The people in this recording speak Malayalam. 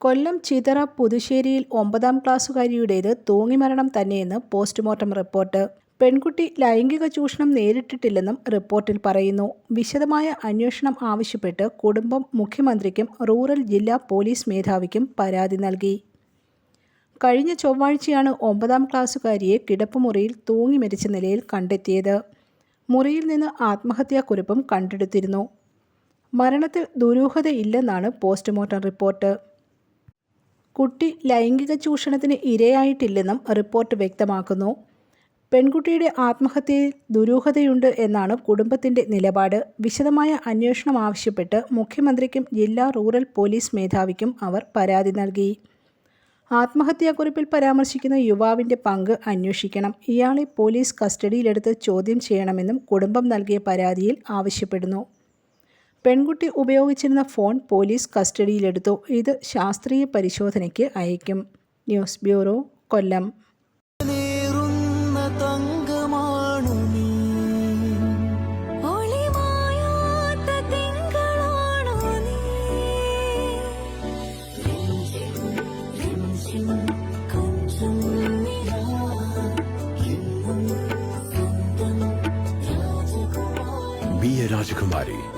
കൊല്ലം ചിതറ പുതുശ്ശേരിയിൽ ഒമ്പതാം ക്ലാസ്സുകാരിയുടേത് തൂങ്ങിമരണം തന്നെയെന്ന് പോസ്റ്റ്മോർട്ടം റിപ്പോർട്ട്. പെൺകുട്ടി ലൈംഗിക ചൂഷണം നേരിട്ടിട്ടില്ലെന്നും റിപ്പോർട്ടിൽ പറയുന്നു. വിശദമായ അന്വേഷണം ആവശ്യപ്പെട്ട് കുടുംബം മുഖ്യമന്ത്രിക്കും റൂറൽ ജില്ലാ പോലീസ് മേധാവിക്കും പരാതി നൽകി. കഴിഞ്ഞ ചൊവ്വാഴ്ചയാണ് ഒമ്പതാം ക്ലാസ്സുകാരിയെ കിടപ്പുമുറിയിൽ തൂങ്ങി മരിച്ച നിലയിൽ കണ്ടെത്തിയത്. മുറിയിൽ നിന്ന് ആത്മഹത്യാക്കുറിപ്പും കണ്ടെടുത്തിരുന്നു. മരണത്തിൽ ദുരൂഹതയില്ലെന്നാണ് പോസ്റ്റ്മോർട്ടം റിപ്പോർട്ട്. കുട്ടി ലൈംഗിക ചൂഷണത്തിന് ഇരയായിട്ടില്ലെന്നും റിപ്പോർട്ട് വ്യക്തമാക്കുന്നു. പെൺകുട്ടിയുടെ ആത്മഹത്യയിൽ ദുരൂഹതയുണ്ട് എന്നാണ് കുടുംബത്തിന്റെ നിലപാട്. വിശദമായ അന്വേഷണം ആവശ്യപ്പെട്ട് മുഖ്യമന്ത്രിക്കും ജില്ലാ റൂറൽ പോലീസ് മേധാവിക്കും അവർ പരാതി നൽകി. ആത്മഹത്യാക്കുറിപ്പിൽ പരാമർശിക്കുന്ന യുവാവിന്റെ പങ്ക് അന്വേഷിക്കണം. ഇയാളെ പോലീസ് കസ്റ്റഡിയിലെടുത്ത് ചോദ്യം ചെയ്യണമെന്നും കുടുംബം നൽകിയ പരാതിയിൽ ആവശ്യപ്പെടുന്നു. പെൺകുട്ടി ഉപയോഗിച്ചിരുന്ന ഫോൺ പോലീസ് കസ്റ്റഡിയിലെടുത്തു ഇത് ശാസ്ത്രീയ പരിശോധനയ്ക്ക് അയക്കും news bureau Kollam Be.